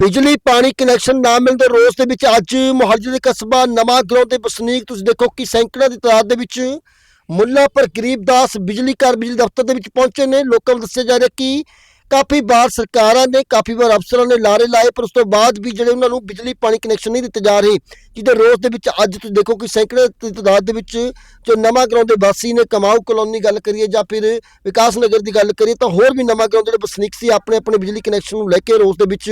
ਬਿਜਲੀ, ਪਾਣੀ ਕਨੈਕਸ਼ਨ ਨਾ ਮਿਲਣ ਦੇ ਰੋਸ ਦੇ ਵਿੱਚ ਅੱਜ ਮੁਹੱਲੇ ਦੇ ਕਸਬਾ ਨਵਾਂ ਗਰਾਉਂ ਦੇ ਵਸਨੀਕ ਤੁਸੀਂ ਦੇਖੋ ਕਿ ਸੈਂਕੜਾਂ ਦੀ ਤਾਦਾਦ ਦੇ ਵਿੱਚ ਮੁੱਲਾਪੁਰ ਗਰੀਬਦਾਸ ਬਿਜਲੀ ਘਰ ਬਿਜਲੀ ਦਫ਼ਤਰ ਦੇ ਵਿੱਚ ਪਹੁੰਚੇ ਨੇ। ਲੋਕਾਂ ਨੂੰ ਦੱਸਿਆ ਜਾ ਰਿਹਾ ਕਿ ਕਾਫੀ ਵਾਰ ਸਰਕਾਰਾਂ ਨੇ, ਕਾਫੀ ਵਾਰ ਅਫਸਰਾਂ ਨੇ ਲਾਰੇ ਲਾਏ, ਪਰ ਉਸ ਤੋਂ ਬਾਅਦ ਵੀ ਜਿਹੜੇ ਉਹਨਾਂ ਨੂੰ ਬਿਜਲੀ ਪਾਣੀ ਕਨੈਕਸ਼ਨ ਨਹੀਂ ਦਿੱਤੇ ਜਾ ਰਹੇ, ਜਿਹਦੇ ਰੋਸ ਦੇ ਵਿੱਚ ਅੱਜ ਤੁਸੀਂ ਦੇਖੋ ਕਿ ਸੈਂਕੜੇ ਦੀ ਤਾਦਾਦ ਦੇ ਵਿੱਚ ਜੋ ਨਵਾਂ ਗਰਾਉਂ ਦੇ ਵਾਸੀ ਨੇ, ਕਮਾਊ ਕਲੋਨੀ ਗੱਲ ਕਰੀਏ ਜਾਂ ਫਿਰ ਵਿਕਾਸ ਨਗਰ ਦੀ ਗੱਲ ਕਰੀਏ, ਤਾਂ ਹੋਰ ਵੀ ਨਵਾਂ ਗਰਾਉਂ ਦੇ ਜਿਹੜੇ ਵਸਨੀਕ ਸੀ, ਆਪਣੇ ਆਪਣੇ ਬਿਜਲੀ ਕਨੈਕਸ਼ਨ ਨੂੰ ਲੈ ਕੇ ਰੋਸ ਦੇ ਵਿੱਚ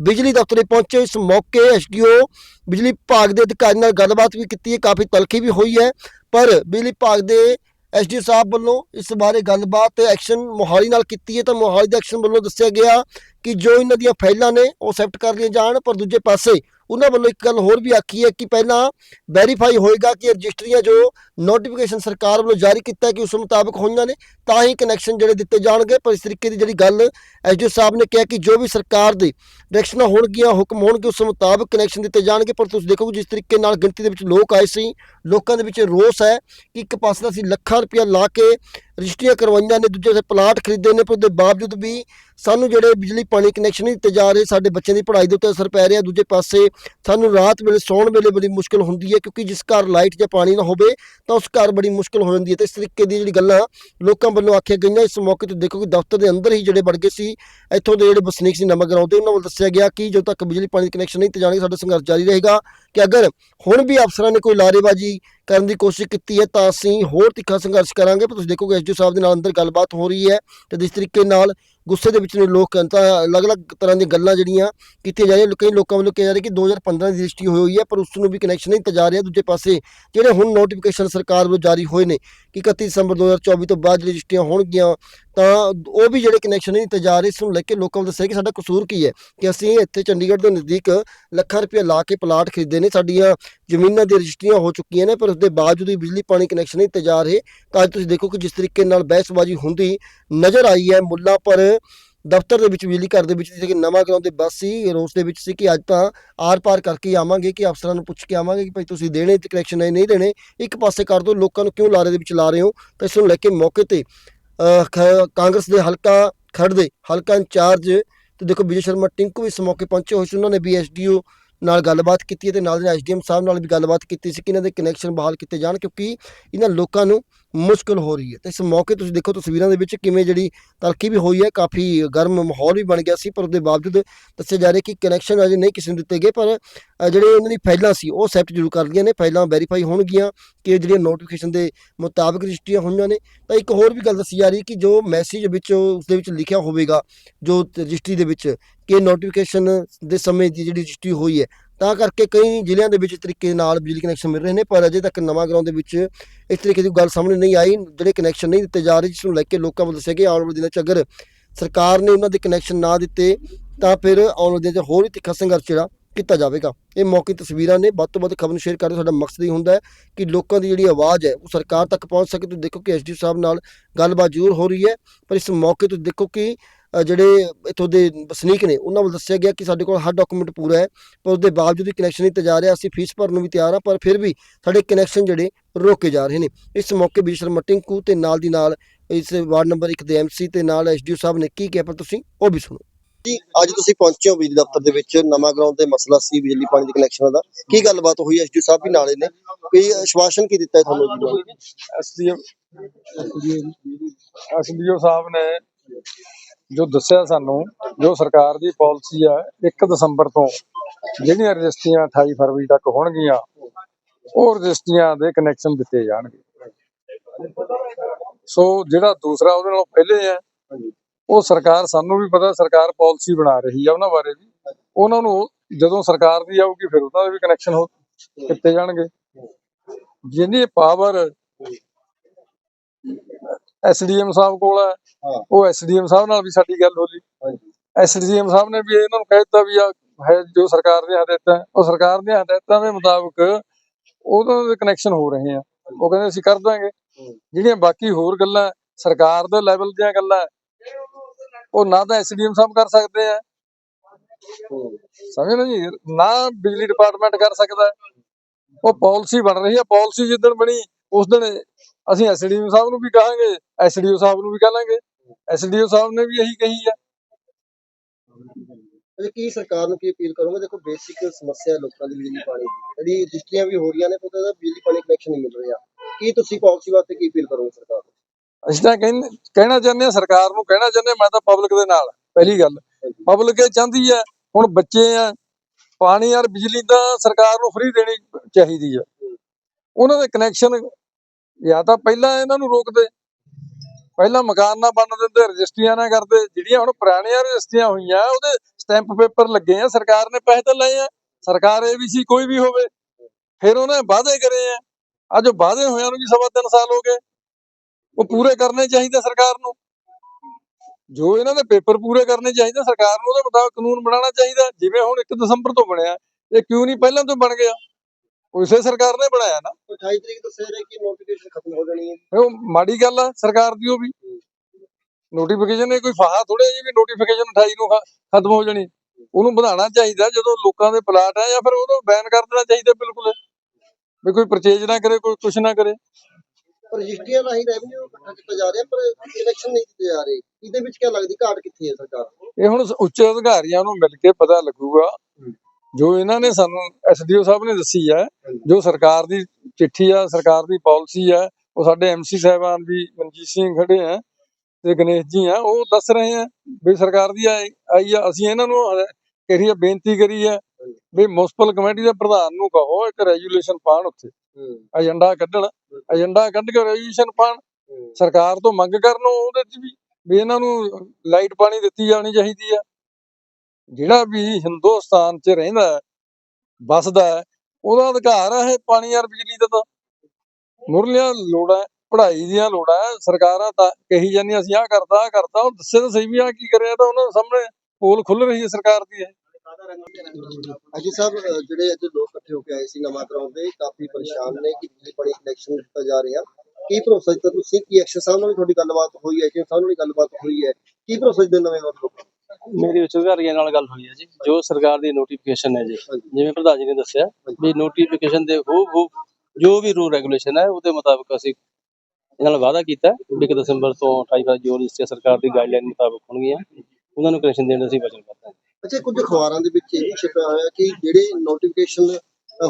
ਬਿਜਲੀ ਦਫ਼ਤਰੇ ਪਹੁੰਚੇ। ਇਸ ਮੌਕੇ ਐਸਡੀਓ ਬਿਜਲੀ ਵਿਭਾਗ ਦੇ ਅਧਿਕਾਰੀ ਨਾਲ ਗੱਲਬਾਤ ਵੀ ਕੀਤੀ ਹੈ, ਕਾਫੀ ਤਲਖੀ ਵੀ ਹੋਈ ਹੈ, ਪਰ ਬਿਜਲੀ ਵਿਭਾਗ ਦੇ ਐਸਡੀਓ ਸਾਹਿਬ ਵੱਲੋਂ ਇਸ ਬਾਰੇ ਗੱਲਬਾਤ ਐਕਸ਼ਨ ਮੋਹਾਲੀ ਨਾਲ ਕੀਤੀ ਹੈ ਤਾਂ ਮੋਹਾਲੀ ਦੇ ਐਕਸ਼ਨ ਵੱਲੋਂ ਦੱਸਿਆ ਗਿਆ ਕਿ ਜੋ ਇਹਨਾਂ ਦੀਆਂ ਫਾਈਲਾਂ ਨੇ ਉਹ ਐਕਸੈਪਟ ਕਰ ਲਈਆਂ ਜਾਣ, ਪਰ ਦੂਜੇ ਪਾਸੇ ਉਹਨਾਂ ਵੱਲੋਂ ਇੱਕ ਗੱਲ ਹੋਰ ਵੀ ਆਖੀ ਹੈ ਕਿ ਪਹਿਲਾਂ ਵੈਰੀਫਾਈ ਹੋਏਗਾ ਕਿ ਰਜਿਸਟਰੀਆਂ ਜੋ ਨੋਟੀਫਿਕੇਸ਼ਨ ਸਰਕਾਰ ਵੱਲੋਂ ਜਾਰੀ ਕੀਤਾ ਕਿ ਉਸ ਮੁਤਾਬਕ ਹੋਈਆਂ ਨੇ ਤਾਂ ਹੀ ਕਨੈਕਸ਼ਨ ਜਿਹੜੇ ਦਿੱਤੇ ਜਾਣਗੇ। ਪਰ ਇਸ ਤਰੀਕੇ ਦੀ ਜਿਹੜੀ ਗੱਲ ਐਸਡੀਓ ਸਾਹਿਬ ਨੇ ਕਿਹਾ ਕਿ ਜੋ ਵੀ ਸਰਕਾਰ ਦੇ ਡਾਇਰੈਕਸ਼ਨਾਂ ਹੋਣਗੀਆਂ, ਹੁਕਮ ਹੋਣਗੇ, ਉਸ ਮੁਤਾਬਕ ਕਨੈਕਸ਼ਨ ਦਿੱਤੇ ਜਾਣਗੇ। ਪਰ ਤੁਸੀਂ ਦੇਖੋ ਕਿ ਜਿਸ ਤਰੀਕੇ ਨਾਲ ਗਿਣਤੀ ਦੇ ਵਿੱਚ ਲੋਕ ਆਏ ਸੀ, ਲੋਕਾਂ ਦੇ ਵਿੱਚ ਰੋਸ ਹੈ ਕਿ ਇੱਕ ਪਾਸੇ ਦਾ ਅਸੀਂ ਲੱਖਾਂ ਰੁਪਇਆ ਲਾ ਕੇ ਰਜਿਸਟਰੀਆਂ ਕਰਵਾਈਆਂ ਨੇ, ਦੂਜੇ ਪਾਸੇ ਪਲਾਟ ਖਰੀਦੇ ਨੇ, ਪਰ ਉਹਦੇ ਬਾਵਜੂਦ ਵੀ ਸਾਨੂੰ ਜਿਹੜੇ ਬਿਜਲੀ ਪਾਣੀ ਕਨੈਕਸ਼ਨ ਨਹੀਂ ਦਿੱਤੇ ਜਾ ਰਹੇ, ਸਾਡੇ ਬੱਚਿਆਂ ਦੀ ਪੜ੍ਹਾਈ ਦੇ ਉੱਤੇ ਅਸਰ ਪੈ ਰਿਹਾ। ਦੂਜੇ ਪਾਸੇ ਸਾਨੂੰ ਰਾਤ ਵੇਲੇ, ਸੌਣ ਵੇਲੇ ਬੜੀ ਮੁਸ਼ਕਲ ਹੁੰਦੀ ਹੈ, ਕਿਉਂਕਿ ਜਿਸ ਘਰ ਲਾਈਟ ਜਾਂ ਪਾਣੀ ਨਾ ਹੋਵੇ, ਤਾਂ ਉਸ ਘਰ ਬੜੀ ਮੁਸ਼ਕਲ ਹੋ ਜਾਂਦੀ ਹੈ। ਤੇ ਇਸ ਤਰੀਕੇ ਦੀ ਜਿਹੜੀ ਗੱਲਾਂ ਲੋਕਾਂ ਵੱਲੋਂ ਆਖੀਆਂ ਗਈਆਂ ਇਸ ਮੌਕੇ ਤੇ ਦੇਖੋ ਕਿ ਦਫ਼ਤਰ ਦੇ ਅੰਦਰ ਹੀ ਜਿਹੜੇ ਵੜ ਗਏ ਸੀ, ਇੱਥੋਂ ਦੇ ਜਿਹੜੇ ਵਸਨੀਕ ਸੀ ਨਮਕ ਗਰਾਉਂਦੇ ਉਹਨਾਂ ਵੱਲ ਦੱਸਿਆ ਗਿਆ ਕਿ ਜਦੋਂ ਤੱਕ ਬਿਜਲੀ ਪਾਣੀ ਕਨੈਕਸ਼ਨ ਨਹੀਂ ਦਿੱਤੇ ਜਾਣਗੇ, ਸਾਡਾ ਸੰਘਰਸ਼ ਜਾਰੀ ਰਹੇਗਾ। ਕਿ ਅਗਰ ਹੁਣ ਵੀ ਅਫਸਰਾਂ ਨੇ ਕੋਈ ਲਾਰੇਬਾਜ਼ੀ ਕਰਨ ਦੀ ਕੋਸ਼ਿਸ਼ ਕੀਤੀ ਹੈ, ਤਾਂ ਅਸੀਂ ਹੋਰ ਤਿੱਖਾ ਸੰਘਰਸ਼ ਕਰਾਂਗੇ। ਪਰ ਤੁਸੀਂ ਦੇਖੋਗੇ ਐਸਡੀਓ ਸਾਹਿਬ ਦੇ ਨਾਲ ਅੰਦਰ ਗੱਲਬਾਤ ਹੋ ਰਹੀ ਹੈ ਤੇ ਜਿਸ ਤਰੀਕੇ ਨਾਲ ਗੁੱਸੇ ਦੇ ਵਿੱਚ ਨੇ ਲੋਕ, ਤਾਂ ਅਲੱਗ-ਅਲੱਗ ਤਰ੍ਹਾਂ ਦੀਆਂ ਗੱਲਾਂ ਜਿਹੜੀਆਂ ਕੀਤੀਆਂ ਜਾ ਰਹੀਆਂ। ਕਈ ਲੋਕਾਂ ਵੱਲੋਂ ਕਿਹਾ ਜਾ ਰਿਹਾ ਕਿ 2015 ਦੀ ਰਜਿਸਟਰੀ ਹੋਈ ਹੋਈ ਹੈ, ਪਰ ਉਸ ਨੂੰ ਵੀ ਕਨੈਕਸ਼ਨ ਨਹੀਂ ਦਿੱਤਾ ਜਾ ਰਿਹਾ। ਦੂਜੇ ਪਾਸੇ, ਜਿਹੜੇ ਹੁਣ ਨੋਟੀਫਿਕੇਸ਼ਨ ਸਰਕਾਰ ਵੱਲੋਂ ਜਾਰੀ ਹੋਏ ਨੇ ਕਿ 31 ਦਸੰਬਰ 2024 ਤੋਂ ਬਾਅਦ ਜਿਹੜੀ ਰਜਿਸਟਰੀਆਂ ਹੋਣਗੀਆਂ, ਤਾਂ ਉਹ ਵੀ ਜਿਹੜੇ ਕਨੈਕਸ਼ਨ ਨਹੀਂ ਦਿੱਤੇ ਜਾ ਰਹੇ, ਇਸ ਨੂੰ ਲੈ ਕੇ ਲੋਕਾਂ ਨੂੰ ਦੱਸਿਆ ਕਿ ਸਾਡਾ ਕਸੂਰ ਕੀ ਹੈ ਕਿ ਅਸੀਂ ਇੱਥੇ ਚੰਡੀਗੜ੍ਹ ਦੇ ਨਜ਼ਦੀਕ ਲੱਖਾਂ ਰੁਪਏ ਲਾ ਕੇ ਪਲਾਟ ਖਰੀਦੇ ਨੇ। ਸਾਡੀਆਂ ਜ਼ਮੀਨਾਂ ਦੀ ਰਜਿਸਟਰੀਆਂ ਹੋ ਚੁੱਕੀਆਂ ਨੇ, ਪਰ ਉਸ ਦੇ ਬਾਵਜੂਦ ਵੀ ਬਿਜਲੀ, ਪਾਣੀ ਕਨੈਕਸ਼ਨ ਨਹੀਂ ਦਿੱਤੇ ਜਾ ਰਹੇ। ਤਾਂ ਅੱਜ ਤੁਸੀਂ ਦੇਖੋ ਕਿ ਜਿਸ ਤਰੀਕੇ ਨਾਲ ਬਹਿਸਬਾਜ਼ੀ ਹੁੰਦੀ ਨਜ਼ਰ ਆਈ ਹੈ ਮੁੱਲਾ ਪਰ ਦਫ਼ਤਰ ਦੇ ਵਿੱਚ ਬਿਜਲੀ ਘਰ ਦੇ ਵਿੱਚ ਜਿਵੇਂ ਨਵਾਂ ਗਰਾਉਂ ਬੱਸ ਸੀ, ਰੋਸ ਦੇ ਵਿੱਚ ਸੀ ਕਿ ਅੱਜ ਤਾਂ ਆਰ ਪਾਰ ਕਰਕੇ ਆਵਾਂਗੇ ਕਿ ਅਫਸਰਾਂ ਨੂੰ ਪੁੱਛ ਕੇ ਆਵਾਂਗੇ ਕਿ ਭਾਈ ਤੁਸੀਂ ਦੇਣੇ ਤੇ ਕਨੈਕਸ਼ਨ ਹੈ ਨਹੀਂ ਦੇਣੇ, ਇੱਕ ਪਾਸੇ ਕਰ ਦਿਓ ਲੋਕਾਂ ਨੂੰ ਕਿਉਂ ਲਾਰੇ ਦੇ ਵਿੱਚ ਲਾ ਰਹੇ ਹੋ? ਤਾਂ ਇਸ ਨੂੰ ਲੈ ਕੇ ਮੌਕੇ ਤੇ ਕਾਂਗਰਸ ਦੇ ਹਲਕਾ ਖੜ ਦੇ, ਹਲਕਾ ਇੰਚਾਰਜ ਤੇ ਦੇਖੋ ਵਿਜੇ ਸ਼ਰਮਾ ਟਿੰਕੂ ਵੀ ਇਸ ਮੌਕੇ ਪਹੁੰਚੇ ਹੋਏ ਸੀ, ਉਹਨਾਂ ਨੇ ਵੀ ਐਸਡੀਓ ਨਾਲ ਗੱਲਬਾਤ ਕੀਤੀ ਹੈ ਤੇ ਨਾਲ ਦੇ ਐਸਡੀਐਮ ਸਾਹਿਬ ਨਾਲ ਵੀ ਗੱਲਬਾਤ ਕੀਤੀ ਸੀ ਕਿ ਇਹਨਾਂ ਦੇ ਕਨੈਕਸ਼ਨ ਬਹਾਲ ਕੀਤੇ ਜਾਣ ਕਿਉਂਕਿ ਇਹਨਾਂ ਲੋਕਾਂ ਨੂੰ ਮੁਸ਼ਕਲ ਹੋ ਰਹੀ ਹੈ। ਤੇ ਇਸ ਮੌਕੇ ਤੁਸੀਂ ਦੇਖੋ ਤਸਵੀਰਾਂ ਦੇ ਵਿੱਚ ਕਿਵੇਂ ਜਿਹੜੀ ਤਲਖੀ ਵੀ ਹੋਈ ਹੈ, ਕਾਫੀ ਗਰਮ ਮਾਹੌਲ ਵੀ ਬਣ ਗਿਆ ਸੀ, ਪਰ ਉਹਦੇ ਬਾਵਜੂਦ ਦੱਸਿਆ ਜਾ ਰਿਹਾ ਕਿ ਕਨੈਕਸ਼ਨ ਅਜੇ ਨਹੀਂ ਕਿਸੇ ਨੂੰ ਦਿੱਤੇ ਗਏ, ਪਰ ਜਿਹੜੇ ਇਹਨਾਂ ਦੀ ਫਾਈਲਾਂ ਸੀ ਉਹ ਸੈਪਟ ਜ਼ਰੂਰ ਕਰ ਲਈਆਂ ਨੇ, ਫਾਈਲਾਂ ਵੈਰੀਫਾਈ ਹੋਣਗੀਆਂ ਕਿ ਜਿਹੜੀਆਂ ਨੋਟੀਫਿਕੇਸ਼ਨ ਦੇ ਮੁਤਾਬਕ ਰਜਿਸਟਰੀਆਂ ਹੋਈਆਂ ਨੇ। ਤਾਂ ਇੱਕ ਹੋਰ ਵੀ ਗੱਲ ਦੱਸੀ ਜਾ ਰਹੀ ਕਿ ਜੋ ਮੈਸੇਜ ਵਿੱਚ, ਉਸ ਦੇ ਵਿੱਚ ਲਿਖਿਆ ਹੋਵੇਗਾ, ਜੋ ਰਜਿਸਟਰੀ ਦੇ ਵਿੱਚ ਕਿ ਨੋਟੀਫਿਕੇਸ਼ਨ ਦੇ ਸਮੇਂ ਦੀ ਜਿਹੜੀ ਰਜਿਸਟਰੀ ਹੋਈ ਹੈ, ਤਾਂ ਕਰਕੇ ਕਈ ਜ਼ਿਲ੍ਹਿਆਂ ਦੇ ਵਿੱਚ ਇਸ ਤਰੀਕੇ ਨਾਲ ਬਿਜਲੀ ਕਨੈਕਸ਼ਨ ਮਿਲ ਰਹੇ ਨੇ, ਪਰ ਅਜੇ ਤੱਕ ਨਵਾਂ ਗਰਾਉਂ ਦੇ ਵਿੱਚ ਇਸ ਤਰੀਕੇ ਦੀ ਗੱਲ ਸਾਹਮਣੇ ਨਹੀਂ ਆਈ, ਜਿਹੜੇ ਕਨੈਕਸ਼ਨ ਨਹੀਂ ਦਿੱਤੇ ਜਾ ਰਹੇ, ਜਿਸ ਨੂੰ ਲੈ ਕੇ ਲੋਕਾਂ ਵੱਲੋਂ ਦੱਸਿਆ ਕਿ ਆਉਣ ਵਾਲੇ ਦਿਨਾਂ 'ਚ ਅਗਰ ਸਰਕਾਰ ਨੇ ਉਹਨਾਂ ਦੇ ਕਨੈਕਸ਼ਨ ਨਾ ਦਿੱਤੇ, ਤਾਂ ਫਿਰ ਆਉਣ ਵਾਲੇ ਦਿਨਾਂ 'ਚ ਹੋਰ ਹੀ ਤਿੱਖਾ ਸੰਘਰਸ਼ ਜਿਹੜਾ ਕੀਤਾ ਜਾਵੇਗਾ। ਇਹ ਮੌਕੇ ਤਸਵੀਰਾਂ ਨੇ, ਵੱਧ ਤੋਂ ਵੱਧ ਖਬਰ ਨੂੰ ਸ਼ੇਅਰ ਕਰਦੇ ਸਾਡਾ ਮਕਸਦ ਹੀ ਹੁੰਦਾ ਹੈ ਕਿ ਲੋਕਾਂ ਦੀ ਜਿਹੜੀ ਆਵਾਜ਼ ਹੈ, ਉਹ ਸਰਕਾਰ ਤੱਕ ਪਹੁੰਚ ਸਕੇ। ਤੁਸੀਂ ਦੇਖੋ ਕਿ ਐਸਡੀ ਸਾਹਿਬ ਨਾਲ ਗੱਲਬਾਤ ਜ਼ਰੂਰ ਹੋ ਰਹੀ ਹੈ, ਪਰ ਇਸ ਮੌਕੇ ਤੁਸੀਂ ਦੇਖੋ ਕਿ ਜਿਹੜੇ ਇੱਥੋਂ ਦੇ ਵਸਨੀਕ ਨੇ ਉਹਨਾਂ ਵੱਲ ਦੱਸਿਆ ਗਿਆ ਕਿ ਸਾਡੇ ਕੋਲ ਹਰ ਡਾਕੂਮੈਂਟ ਪੂਰਾ ਹੈ ਪਰ ਉਸ ਦੇ ਬਾਵਜੂਦ ਵੀ ਕਨੈਕਸ਼ਨ ਨਹੀਂ ਜਾ ਰਿਹਾ ਅਸੀਂ ਫੀਸ ਭਰਨ ਨੂੰ ਵੀ ਤਿਆਰ ਹਾਂ ਪਰ ਫਿਰ ਵੀ ਸਾਡੇ ਕਨੈਕਸ਼ਨ ਜਿਹੜੇ ਰੋਕੇ ਜਾ ਰਹੇ ਨੇ। ਇਸ ਮੌਕੇ ਵਿਜੇ ਸ਼ਰਮਾ ਟਿੰਕੂ ਤੇ ਨਾਲ ਦੀ ਨਾਲ ਇਸ ਵਾਰਡ ਨੰਬਰ 1 ਦੇ ਐਮਸੀ ਤੇ ਨਾਲ ਐਸਡੀਓ ਸਾਹਿਬ ਨੇ ਕੀ ਕਿਹਾ ਪਰ ਤੁਸੀਂ ਉਹ ਵੀ ਸੁਣੋ। ਜੀ ਅੱਜ ਤੁਸੀਂ ਪਹੁੰਚੇ ਹੋ ਬਿਜਲੀ ਦਫ਼ਤਰ ਦੇ ਵਿੱਚ ਨਵਾਂ ਗਰਾਊਂਡ ਤੇ ਮਸਲਾ ਸੀ ਬਿਜਲੀ ਪਾਣੀ ਦੇ ਕਨੈਕਸ਼ਨ ਦਾ। ਕੀ ਗੱਲਬਾਤ ਹੋਈ? ਐਸਡੀਓ ਸਾਹਿਬ ਵੀ ਨਾਲੇ ਨੇ। ਕੋਈ ਆਸ਼ਵਾਸਨ ਕੀ ਦਿੱਤਾ ਹੈ ਤੁਹਾਨੂੰ ਜੀ ਐਸਡੀਓ ਐਸਡੀਓ ਸਾਹਿਬ ਨੇ ਜੋ ਦੱਸਿਆ ਸਾਨੂੰ, ਜੋ ਸਰਕਾਰ ਦੀ ਪਾਲਿਸੀ ਹੈ 1 ਦਸੰਬਰ ਤੋਂ ਜਿਹੜੀਆਂ ਰਜਿਸਟਰੀਆਂ 28 ਫਰਵਰੀ ਤੱਕ ਹੋਣਗੀਆਂ, ਉਹ ਰਜਿਸਟਰੀਆਂ ਦੇ ਕਨੈਕਸ਼ਨ ਦਿੱਤੇ ਜਾਣਗੇ। ਸੋ ਜਿਹੜਾ ਦੂਸਰਾ ਉਹਦੇ ਨਾਲੋਂ ਪਹਿਲੇ ਹੈ, ਉਹ ਸਰਕਾਰ, ਸਾਨੂੰ ਵੀ ਪਤਾ, ਸਰਕਾਰ ਪਾਲਿਸੀ ਬਣਾ ਰਹੀ ਹੈ ਉਹਨਾਂ ਬਾਰੇ ਵੀ। ਉਹਨਾਂ ਨੂੰ ਜਦੋਂ ਸਰਕਾਰ ਦੀ ਆਊਗੀ, ਫਿਰ ਉਹਨਾਂ ਦੇ ਵੀ ਕਨੈਕਸ਼ਨ ਹੋ, ਕੀਤੇ ਜਾਣਗੇ। ਜਿੰਨੀ ਪਾਵਰ ਐਸਡੀਐਮ ਸਾਹਿਬ ਕੋਲ ਹੈ। ਉਹ ਐਸਡੀਐਮ ਸਾਹਿਬ ਨਾਲ ਵੀ ਸਾਡੀ ਗੱਲ ਹੋਈ। ਐਸਡੀਐਮ ਸਾਹਿਬ ਨੇ ਵੀ ਇਹਨਾਂ ਨੂੰ ਕਹਿ ਦਿੱਤਾ ਵੀ ਆ ਹੈ ਜੋ ਸਰਕਾਰ ਦੀਆਂ ਹਦਾਇਤਾਂ ਉਹ ਸਰਕਾਰ ਦੀਆਂ ਹਦਾਇਤਾਂ ਦੇ ਮੁਤਾਬਕ ਉਹਨਾਂ ਦੇ ਕਨੈਕਸ਼ਨ ਹੋ ਰਹੇ ਆ। ਉਹ ਕਹਿੰਦੇ ਅਸੀਂ ਕਰ ਦਾਂਗੇ। ਜਿਹੜੀਆਂ ਬਾਕੀ ਹੋਰ ਗੱਲਾਂ ਸਰਕਾਰ ਦੇ ਲੈਵਲ ਦੀਆਂ ਗੱਲਾਂ ਉਹ ਨਾ ਤਾਂ ਐਸਡੀਐਮ ਸਾਹਿਬ ਕਰ ਸਕਦੇ ਆ। ਸਮਝ ਲਓ ਜੀ? ਨਾ ਬਿਜਲੀ ਡਿਪਾਰਟਮੈਂਟ ਕਰ ਸਕਦਾ। ਉਹ ਪਾਲਿਸੀ ਬਣ ਰਹੀ ਹੈ ਪਾਲਿਸੀ ਜਿੱਦਣ ਬਣੀ ਉਸ ਦਿਨ ਅਸੀਂ ਐਸਡੀਓ ਸਾਹਿਬ ਨੂੰ ਵੀ ਕਹਾਂਗੇ ਐਸਡੀਓ ਸਾਹਿਬ ਨੂੰ ਵੀ ਕਹਾਂਗੇ ਐਸਡੀਓ ਸਾਹਿਬ ਨੇ ਵੀ ਇਹੀ ਕਹੀ ਹੈ ਅੱਛਾ ਕੀ ਸਰਕਾਰ ਨੂੰ ਕੀ ਅਪੀਲ ਕਰੋਗੇ? ਦੇਖੋ ਬੇਸਿਕ ਸਮੱਸਿਆ ਹੈ ਲੋਕਾਂ ਦੀ ਬਿਜਲੀ ਪਾਣੀ ਦੀ। ਜਿਹੜੀ ਰਜਿਸਟਰੀਆਂ ਵੀ ਹੋ ਰਹੀਆਂ ਨੇ ਪਰ ਉਹਦਾ ਬਿਜਲੀ ਪਾਣੀ ਕਨੈਕਸ਼ਨ ਨਹੀਂ ਮਿਲ ਰਿਹਾ। ਕੀ ਤੁਸੀਂ ਪਾਲਿਸੀ ਵਾਸਤੇ ਕੀ ਅਪੀਲ ਕਰੋਗੇ ਸਰਕਾਰ ਨੂੰ? ਅਸੀਂ ਤਾਂ ਕਹਿੰਦੇ ਕਹਿਣਾ ਚਾਹੁੰਦੇ ਹਾਂ ਸਰਕਾਰ ਨੂੰ ਕਹਿਣਾ ਚਾਹੁੰਦੇ ਮੈਂ ਤਾਂ ਪਬਲਿਕ ਦੇ ਨਾਲ ਪਹਿਲੀ ਗੱਲ। ਪਬਲਿਕ ਇਹ ਚਾਹੁੰਦੀ ਹੈ ਹੁਣ ਬੱਚੇ ਆ ਪਾਣੀ ਯਾਰ ਬਿਜਲੀ ਤਾਂ ਸਰਕਾਰ ਨੂੰ ਫ੍ਰੀ ਦੇਣੀ ਚਾਹੀਦੀ ਹੈ। ਉਹਨਾਂ ਦੇ ਕਨੈਕਸ਼ਨ ਜਾਂ ਤਾਂ ਪਹਿਲਾਂ ਇਹਨਾਂ ਨੂੰ ਰੋਕਦੇ। ਪਹਿਲਾਂ ਮਕਾਨ ਨਾ ਬਣ ਦਿੰਦੇ, ਰਜਿਸਟਰੀਆਂ ਨਾ ਕਰਦੇ। ਜਿਹੜੀਆਂ ਹੁਣ ਪੁਰਾਣੀਆਂ ਰਜਿਸਟਰੀਆਂ ਹੋਈਆਂ, ਉਹਦੇ ਸਟੈਂਪ ਪੇਪਰ ਲੱਗੇ ਆ। ਸਰਕਾਰ ਨੇ ਪੈਸੇ ਤਾਂ ਲਏ ਆ। ਸਰਕਾਰ ਏਬੀਸੀ ਕੋਈ ਵੀ ਹੋਵੇ, ਫਿਰ ਉਹਨੇ ਵਾਅਦੇ ਕਰੇ ਆ। ਅੱਜ ਉਹ ਵਾਅਦੇ ਹੋਇਆਂ ਨੂੰ ਵੀ ਸਵਾ ਤਿੰਨ ਸਾਲ ਹੋ ਗਏ। ਉਹ ਪੂਰੇ ਕਰਨੇ ਚਾਹੀਦੇ ਸਰਕਾਰ ਨੂੰ। ਜੋ ਇਹਨਾਂ ਦੇ ਪੇਪਰ ਪੂਰੇ ਕਰਨੇ ਚਾਹੀਦੇ ਸਰਕਾਰ ਨੂੰ, ਉਹਦੇ ਮੁਤਾਬਕ ਕਾਨੂੰਨ ਬਣਾਉਣਾ ਚਾਹੀਦਾ। ਜਿਵੇਂ ਹੁਣ 1 ਦਸੰਬਰ ਤੋਂ ਬਣਿਆ, ਇਹ ਕਿਉਂ ਨਹੀਂ ਪਹਿਲਾਂ ਤੋਂ ਬਣ ਗਿਆ? ਉਸੇ ਸਰਕਾਰ ਨੇ ਬਣਾਇਆ ਨਾ। 28 ਤਰੀਕ ਤੋਂ ਸਵੇਰੇ ਕਿ ਨੋਟੀਫਿਕੇਸ਼ਨ ਖਤਮ ਹੋ ਜਾਣੀ ਹੈ? ਉਹ ਮਾੜੀ ਗੱਲ ਆ ਸਰਕਾਰ ਦੀ ਉਹ ਵੀ। ਨੋਟੀਫਿਕੇਸ਼ਨ ਇਹ ਕੋਈ ਫਾਹਾ ਥੋੜੇ ਜੀ ਵੀ ਨੋਟੀਫਿਕੇਸ਼ਨ 28 ਨੂੰ ਖਤਮ ਹੋ ਜਾਣੀ। ਉਹਨੂੰ ਵਧਾਉਣਾ ਚਾਹੀਦਾ ਜਦੋਂ ਲੋਕਾਂ ਦੇ ਪਲਾਟ ਆ ਜਾਂ ਫਿਰ ਉਹਨੂੰ ਬੈਨ ਕਰ ਦੇਣਾ ਚਾਹੀਦਾ ਬਿਲਕੁਲ। ਵੀ ਕੋਈ ਪਰਚੇਜ ਨਾ ਕਰੇ ਕੋਈ ਕੁਛ ਨਾ ਕਰੇ। ਰਜਿਸਟਰੀਆਂ ਰਾਹੀਂ ਰੈਵਨਿਊ ਇਕੱਠਾ ਕੀਤਾ ਜਾ ਰਿਹਾ ਪਰ ਇਲੈਕਸ਼ਨ ਨਹੀਂ ਦਿੱਤੇ ਜਾ ਰਹੇ। ਇਹਦੇ ਵਿੱਚ ਕੀ ਲੱਗਦੀ ਘਾਟ ਕਿੱਥੇ ਹੈ ਸਰਕਾਰ? ਇਹ ਹੁਣ ਉੱਚ ਅਧਿਕਾਰੀਆਂ ਨੂੰ ਮਿਲ ਕੇ ਪਤਾ ਲੱਗੂਗਾ। ਜੋ ਇਹਨਾਂ ਨੇ ਸਾਨੂੰ ਐਸਡੀਓ ਸਾਹਿਬ ਨੇ ਦੱਸੀ ਹੈ ਜੋ ਸਰਕਾਰ ਦੀ ਚਿੱਠੀ ਆ ਸਰਕਾਰ ਦੀ ਪਾਲਿਸੀ ਆ ਉਹ ਸਾਡੇ ਐਮਸੀ ਸਾਹਿਬਾਨ ਵੀ ਮਨਜੀਤ ਸਿੰਘ ਖੜੇ ਆ ਤੇ ਗਣੇਸ਼ ਜੀ ਆ ਉਹ ਦੱਸ ਰਹੇ ਆ ਵੀ ਸਰਕਾਰ ਦੀ ਆਈ ਆ ਅਸੀਂ ਇਹਨਾਂ ਨੂੰ ਆ ਬੇਨਤੀ ਕਰੀ ਆ ਵੀ ਮਿਊਨਿਸਪਲ ਕਮੇਟੀ ਦੇ ਪ੍ਰਧਾਨ ਨੂੰ ਕਹੋ ਇੱਕ ਰੈਜੂਲੇਸ਼ਨ ਪਾਣ ਉੱਥੇ। ਏਜੰਡਾ ਕੱਢਣ ਏਜੰਡਾ ਕੱਢ ਕੇ ਰੈਜੂਲੇਸ਼ਨ ਪਾਣ ਸਰਕਾਰ ਤੋਂ ਮੰਗ ਕਰਨ ਉਹਦੇ ਚ ਵੀ ਵੀ ਇਹਨਾਂ ਨੂੰ ਲਾਈਟ ਪਾਣੀ ਦਿੱਤੀ ਜਾਣੀ ਚਾਹੀਦੀ ਆ। ਜਿਹੜਾ ਵੀ ਹਿੰਦੁਸਤਾਨ 'ਚ ਰਹਿੰਦਾ ਵਸਦਾ ਉਹਦਾ ਅਧਿਕਾਰ ਹੈ ਇਹ ਪਾਣੀ ਯਾਰ ਬਿਜਲੀ ਦਾ ਤਾਂ। ਮੁਰਲੀਆਂ ਲੋੜਾਂ ਪੜ੍ਹਾਈ ਦੀਆਂ ਲੋੜਾਂ ਹੈ, ਸਰਕਾਰਾਂ ਤਾਂ ਕਹੀ ਜਾਂਦੀਆਂ ਅਸੀਂ ਆਹ ਕਰਦਾ ਆਹ ਕਰਦਾ ਉਹ ਦੱਸੇ ਤਾਂ ਸਹੀ ਵੀ ਆ ਕੀ ਕਰਿਆ ਤਾਂ ਉਹਨਾਂ ਦੇ ਸਾਹਮਣੇ ਪੋਲ ਖੁੱਲ ਰਹੀ ਹੈ ਸਰਕਾਰ ਦੀ ਇਹ। ਅਜੀ ਸਾਹਿਬ ਜਿਹੜੇ ਅੱਜ ਲੋਕ ਇਕੱਠੇ ਹੋ ਕੇ ਆਏ ਸੀ ਨਵਾਂ ਗਰਾਊਂਡ ਦੇ ਕਾਫੀ ਪਰੇਸ਼ਾਨ ਨੇ ਕਿ ਬਿਜਲੀ ਪਾਣੀ ਕਨੈਕਸ਼ਨ ਦਿੱਤਾ ਜਾ ਰਿਹਾ। ਕੀ ਭਰੋਸਾ ਦਿੱਤਾ ਤੁਸੀਂ? ਕੀ ਐਕਸ਼ਨ ਸਾਹਿਬ ਨਾਲ ਤੁਹਾਡੀ ਗੱਲਬਾਤ ਹੋਈ ਹੈ? ਜੀ ਸਾਹਿਬ ਨਾਲ ਗੱਲਬਾਤ ਹੋਈ ਹੈ। ਕੀ ਭਰੋਸਾ ਦਿੱਤਾ ਨਵੇਂ ਲੋਕਾਂ ਮੇਰੀ ਉੱਚ ਅਧਿਕਾਰੀਆਂ ਨਾਲ ਗੱਲ ਹੋਈ ਹੈ ਜੀ ਜੋ ਸਰਕਾਰ ਦੀ ਨੋਟੀਫਿਕੇਸ਼ਨ ਹੈ ਜੀ। ਜਿਵੇਂ ਪ੍ਰਧਾਨ ਜੀ ਨੇ ਦੱਸਿਆ ਵੀ ਨੋਟੀਫਿਕੇਸ਼ਨ ਦੇ ਹੂ ਹੂ ਜੋ ਵੀ ਰੂਲ ਰੈਗੂਲੇਸ਼ਨ ਹੈ ਉਹਦੇ ਮੁਤਾਬਕ ਅਸੀਂ ਇਹਨਾਂ ਨਾਲ ਵਾਅਦਾ ਕੀਤਾ ਹੈ ਵੀ 1 ਦਸੰਬਰ ਤੋਂ 28 ਤੱਕ ਜੋ ਰਜਿਸਟਰ ਸਰਕਾਰ ਦੀ ਗਾਈਡਲਾਈਨ ਮੁਤਾਬਕ ਹੋਣਗੀਆਂ ਉਹਨਾਂ ਨੂੰ ਕਨੈਕਸ਼ਨ ਦੇਣ ਦਾ ਅਸੀਂ ਵਚਨ ਕਰਦੇ ਹਾਂ। ਅੱਛਾ ਕੁਝ ਅਖਬਾਰਾਂ ਦੇ ਵਿੱਚ ਇਹ ਵੀ ਛਪਿਆ ਹੋਇਆ ਕਿ ਜਿਹੜੇ ਨੋਟੀਫਿਕੇਸ਼ਨ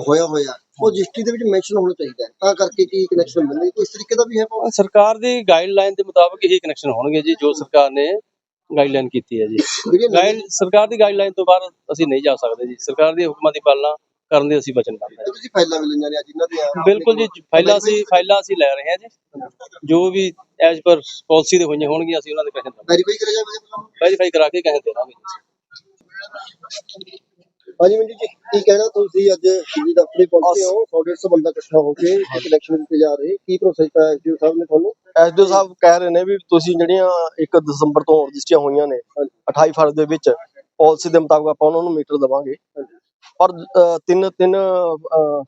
ਹੋਇਆ ਹੋਇਆ ਉਹ ਰਜਿਸਟਰੀ ਦੇ ਵਿੱਚ ਮੈਂਸ਼ਨ ਹੋਣਾ ਚਾਹੀਦਾ ਹੈ। ਤਾਂ ਕਰਕੇ ਕੀ ਕਨੈਕਸ਼ਨ ਮਿਲਣੇ ਇਸ ਤਰੀਕੇ ਦਾ ਵੀ ਹੈ? ਸਰਕਾਰ ਦੀ ਗਾਈਡਲਾਈਨ ਦੇ ਮੁਤਾਬਕ ਹੀ ਕਨੈਕਸ਼ਨ ਹੋਣਗੇ ਜੀ ਜੋ ਸਰਕਾਰ ਨੇ ਗਾਈਡਲਾਈਨ ਕੀਤੀ ਹੈ ਜੀ। ਗਾਈਡ ਸਰਕਾਰ ਦੀ ਗਾਈਡਲਾਈਨ ਤੋਂ ਬਾਹਰ ਅਸੀਂ ਨਹੀਂ ਜਾ ਸਕਦੇ ਜੀ। ਸਰਕਾਰ ਦੀ ਹੁਕਮਾਂ ਦੀ ਪਾਲਣਾ ਕਰਨ ਦੇ ਅਸੀਂ ਵਚਨ ਕਰਦੇ ਹਾਂ। ਤੁਸੀਂ ਫਾਈਲਾਂ ਵੀ ਲਈਆਂ ਨੇ ਅੱਜ ਇਹਨਾਂ ਦੀਆਂ ਬਿਲਕੁਲ ਜੀ ਫਾਈਲਾਂ ਅਸੀਂ ਫਾਈਲਾਂ ਅਸੀਂ ਲੈ ਰਹੇ ਹਾਂ ਜੀ। ਜੋ ਵੀ ਐਜ਼ ਪਰ ਪਾਲਿਸੀ ਦੇ ਹੋਈਆਂ ਹੋਣਗੀਆਂ ਅਸੀਂ ਉਹਨਾਂ ਦੇ ਕਹੇ ਦਵਾਂਗੇ ਵੈਰੀਫਾਈ ਕਰਿਆ ਜਾਵੇਗਾ ਵੈਰੀਫਾਈ ਕਰਾ ਕੇ ਕਹੇ ਦੇਵਾਂਗੇ ਹਾਂਜੀ ਮੰਜੀ ਜੀ ਕੀ ਕਹਿਣਾ ਤੁਸੀਂ ਅੱਜ ਬਿਜਲੀ ਦਫ਼ਤਰੇ ਪਹੁੰਚੇ ਹੋ 150 ਬੰਦਾ ਇਕੱਠਾ ਹੋ ਕੇ ਇਲੈਕਸ਼ਨ ਦਿੱਤੇ ਜਾ ਰਹੇ ਕੀ ਭਰੋਸਾ ਦਿੱਤਾ ਐਸਡੀਓ ਸਾਹਿਬ ਨੇ ਤੁਹਾਨੂੰ? ਐਸਡੀਓ ਸਾਹਿਬ ਕਹਿ ਰਹੇ ਨੇ ਵੀ ਤੁਸੀਂ ਜਿਹੜੀਆਂ 1 ਦਸੰਬਰ ਤੋਂ ਰਜਿਸਟਰੀਆਂ ਹੋਈਆਂ ਨੇ 28 ਫਰਵਰੀ ਦੇ ਵਿੱਚ ਪਾਲਿਸੀ ਦੇ ਮੁਤਾਬਕ ਆਪਾਂ ਉਹਨਾਂ ਨੂੰ ਮੀਟਰ ਦਵਾਂਗੇ। ਪਰ 3 3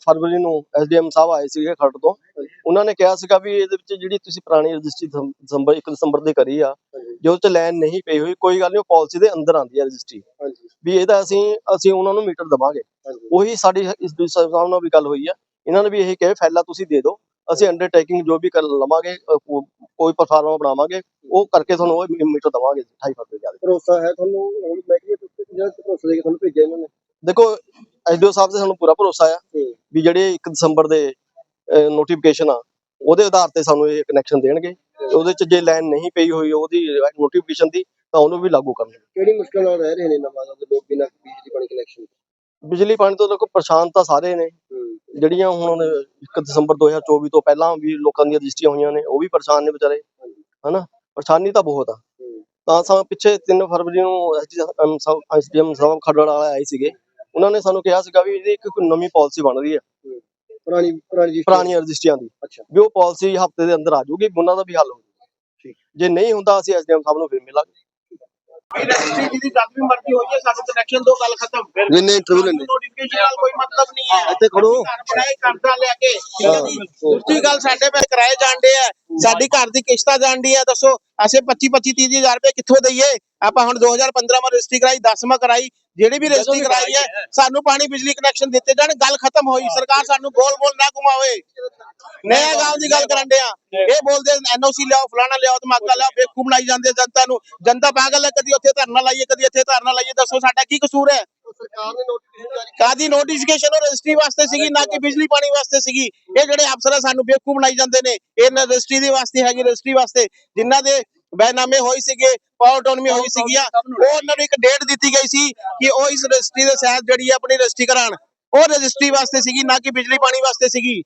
ਫਰਵਰੀ ਨੂੰ ਐਸਡੀਐਮ ਸਾਹਿਬ ਆਏ ਸੀਗੇ ਖਰੜ ਤੋਂ। ਉਹਨਾਂ ਨੇ ਕਿਹਾ ਸੀਗਾ ਵੀ ਇਹਦੇ ਵਿੱਚ ਜਿਹੜੀ ਤੁਸੀਂ ਪੁਰਾਣੀ ਰਜਿਸਟਰੀ ਦਸੰ- ਦਸੰਬਰ 1 ਦਸੰਬਰ ਦੇ ਕਰੀ ਆ ਜੋ ਤੇ ਲਾਈਨ ਨਹੀਂ ਪਈ ਹੋਈ ਕੋਈ ਗੱਲ ਨਹੀਂ ਉਹ ਪਾਲਿਸੀ ਦੇ ਅੰਦਰ ਆਉਂਦੀ ਹੈ ਰਜਿਸਟਰੀ। ਹਾਂਜੀ। ਵੀ ਇਹਦਾ ਅਸੀਂ ਅਸੀਂ ਉਹਨਾਂ ਨੂੰ ਮੀਟਰ ਦਵਾਂਗੇ। ਉਹੀ ਸਾਡੀ ਇਸ ਦੂਜੇ ਸਾਹਿਬ ਨਾਲ ਵੀ ਗੱਲ ਹੋਈ ਆ। ਇਹਨਾਂ ਨੇ ਵੀ ਇਹ ਕਿਹਾ ਫੈਲਾ ਤੁਸੀਂ ਦੇ ਦਿਓ। ਅਸੀਂ ਅੰਡਰਟੇਕਿੰਗ ਜੋ ਵੀ ਕਰ ਲਵਾਂਗੇ ਕੋਈ ਪਰਫਾਰਮਾ ਬਣਾਵਾਂਗੇ ਉਹ ਕਰਕੇ ਤੁਹਾਨੂੰ ਉਹ ਮੀਟਰ ਦਵਾਂਗੇ 28 ਫਰਵਰੀ ਦੇ ਭਰੋਸਾ ਹੈ ਤੁਹਾਨੂੰ ਹੁਣ ਮਹਿਕਮੇ ਤੋਂ ਜਿਹੜਾ ਭਰੋਸਾ ਦੇ ਕੇ ਤੁਹਾਨੂੰ ਭੇਜਿਆ ਇਹਨਾਂ ਨੇ? ਦੇਖੋ ਐਸਡੀਓ ਸਾਹਿਬ ਤੇ ਸਾਨੂੰ ਪੂਰਾ ਭਰੋਸਾ ਆ ਵੀ ਜਿਹੜੇ 1 ਦਸੰਬਰ ਦੇ ਨੋਟੀਫਿਕੇਸ਼ਨ ਆ ਉਹਦੇ ਆਧਾਰ ਤੇ ਸਾਨੂੰ ਇਹ ਕਨੈਕਸ਼ਨ ਦੇਣਗੇ। ਉਹਦੇ ਚ ਜੇ ਲਾਈਨ ਨਹੀਂ ਪਈ ਹੋਈ ਉਹਦੀ ਨੋਟੀਫਿਕੇਸ਼ਨ ਦੀ ਤਾਂ ਉਹਨੂੰ ਵੀ ਲਾਗੂ ਕਰਨਗੇ ਕਿਹੜੀ ਮੁਸ਼ਕਲ ਨਾਲ ਰਹਿ ਰਹੇ ਨੇ ਨਵਾਂ ਦੇ ਲੋਕ ਬਿਨਾਂ ਬਿਜਲੀ ਪਾਣੀ ਕਨੈਕਸ਼ਨ ਬਿਜਲੀ ਪਾਣੀ ਤੋਂ ਦੇਖੋ ਪਰੇਸ਼ਾਨ ਤਾਂ ਸਾਰੇ ਨੇ। ਜਿਹੜੀਆਂ ਹੁਣ 1 ਦਸੰਬਰ 2024 ਤੋਂ ਪਹਿਲਾਂ ਵੀ ਲੋਕਾਂ ਦੀਆਂ ਰਜਿਸਟਰੀਆਂ ਹੋਈਆਂ ਨੇ ਉਹ ਵੀ ਪਰੇਸ਼ਾਨ ਨੇ ਵਿਚਾਰੇ। ਹਨਾ? ਪਰੇਸ਼ਾਨੀ ਤਾਂ ਬਹੁਤ ਆ। ਤਾਂ ਸਾ ਪਿੱਛੇ 3 ਫਰਵਰੀ ਨੂੰ ਐਸਡੀਐਮ ਸਾਹਿਬ ਖਰੜ ਵਾਲੇ ਆਏ ਸੀਗੇ। ਉਹਨਾਂ ਨੇ ਸਾਨੂੰ ਕਿਹਾ ਸੀਗਾ ਵੀ ਇਹਦੀ ਇੱਕ ਨਵੀਂ ਪਾਲਿਸੀ ਬਣ ਰਹੀ ਹੈ। ਪੁਰਾਣੀ ਪੁਰਾਣੀ ਪੁਰਾਣੀਆਂ ਰਜਿਸਟਰੀਆਂ ਦੀ। ਅੱਛਾ। ਵੀ ਉਹ ਪਾਲਿਸੀ ਹਫ਼ਤੇ ਦੇ ਅੰਦਰ ਆ ਜਾਊਗੀ ਉਹਨਾਂ ਦਾ ਵੀ ਹੱਲ ਹੋ ਜਾਊਗਾ। ਜੇ ਨਹੀਂ ਹੁੰਦਾ ਅਸੀਂ ਐਸਡੀਐਮ ਸਾਹਿਬ ਨੂੰ ਫਿਰ ਮਿਲਾਂਗੇ। ਰਜਿਸਟਰੀ ਜਿਹਦੀ ਜਦ ਵੀ ਮਰਜ਼ੀ ਹੋਈ ਹੈ ਸਾਨੂੰ ਕਨੈਕਸ਼ਨ ਦੋ ਗੱਲ ਖਤਮ। ਫਿਰ ਜਿੰਨੇ ਇੰਟਰਵਿਊ ਲੈਣੇ ਨੋਟੀਫਿਕੇਸ਼ਨ ਨਾਲ ਕੋਈ ਮਤਲਬ ਨਹੀਂ ਹੈ। ਇੱਥੇ ਖੜੋ। ਘਰ ਬਣਾਏ ਕਰਜ਼ਾ ਲੈ ਕੇ। ਠੀਕ ਹੈ। ਜੀ ਦੂਸਰੀ ਗੱਲ ਸਾਡੇ ਪੈਸੇ ਕਿਰਾਏ ਜਾਂਦੇ ਆ। ਸਾਡੀ ਘਰ ਦੀ ਕਿਸ਼ਤਾਂ ਜਾਂਦੀ ਆ ਦੱਸੋ। ਅਸੀਂ 25 25 30 ਹਜ਼ਾਰ ਰੁਪਏ ਕਿੱਥੋਂ ਦਈਏ? ਆਪਾਂ ਹੁਣ 2015 માં ਰਜਿਸਟਰੀ ਕਰਾਈ 10ਵਾਂ ਕਰਾਈ ਜਿਹੜੀ ਵੀ ਰਜਿਸਟਰੀ ਕਰਾਈ ਹੈ ਸਾਨੂੰ ਪਾਣੀ ਬਿਜਲੀ ਕਨੈਕਸ਼ਨ ਦਿੱਤੇ ਜਾਣ ਗੱਲ ਖਤਮ ਹੋਈ ਸਰਕਾਰ ਸਾਨੂੰ ਗੋਲ ਗੋਲ ਨਾ ਘੁਮਾਵੇ। ਨਇਆ ਗਾਂਵ ਦੀ ਗੱਲ ਕਰਨ ਡਿਆ। ਇਹ ਬੋਲਦੇ ਐਨਓਸੀ ਲਿਆਓ ਫਲਾਣਾ ਲਿਆਓ ਧਮਾਕਾ ਲਿਆਓ ਬੇਵਕੂਫ ਬਣਾਈ ਜਾਂਦੇ ਜਨਤਾ ਨੂੰ। ਜਨਤਾ ਪਾਗਲ ਹੈ ਕਦੀ ਉੱਥੇ ਧਰਨਾ ਲਾਈਏ ਕਦੀ ਇੱਥੇ ਧਰਨਾ ਲਾਈਏ ਦੱਸੋ ਸਾਡਾ ਕੀ ਕਸੂਰ ਹੈ? ਸਰਕਾਰ ਨੇ ਨੋਟੀਫਿਕੇਸ਼ਨ ਜਾਰੀ ਕਾਦੀ ਨੋਟੀਫਿਕੇਸ਼ਨ ਉਹ ਰਜਿਸਟਰੀ ਵਾਸਤੇ ਸੀਗੀ ਨਾ ਕਿ ਬਿਜਲੀ ਪਾਣੀ ਵਾਸਤੇ ਸੀਗੀ। ਇਹ ਜਿਹੜੇ ਅਫਸਰ ਆ ਸਾਨੂੰ ਬੇਵਕੂਫ ਬਣਾਈ ਜਾਂਦੇ ਨੇ ਇਹ ਨਾ ਰਜਿਸਟਰੀ ਦੇ ਵਾਸਤੇ ਹੈਗੀ ਰਜਿਸਟਰੀ ਵਾਸਤੇ। ਜਿਨ੍ਹਾਂ ਦੇ ਬੈਨਾਮੇ ਹੋਈ ਸੀਗੇ ਪਾਵਰ ਆਟੋਨਮੀ ਹੋਈ ਸੀਗੀਆਂ ਉਹ ਉਹਨਾਂ ਨੂੰ ਇੱਕ ਡੇਟ ਦਿੱਤੀ ਗਈ ਸੀ ਕਿ ਉਹ ਇਸ ਰਜਿਸਟਰੀ ਦੇ ਸਹਿਤ ਜਿਹੜੀ ਆਪਣੀ ਰਜਿਸਟਰੀ ਕਰਾਉਣ। ਉਹ ਰਜਿਸਟਰੀ ਵਾਸਤੇ ਸੀਗੀ ਨਾ ਕਿ ਬਿਜਲੀ ਪਾਣੀ ਵਾਸਤੇ ਸੀਗੀ।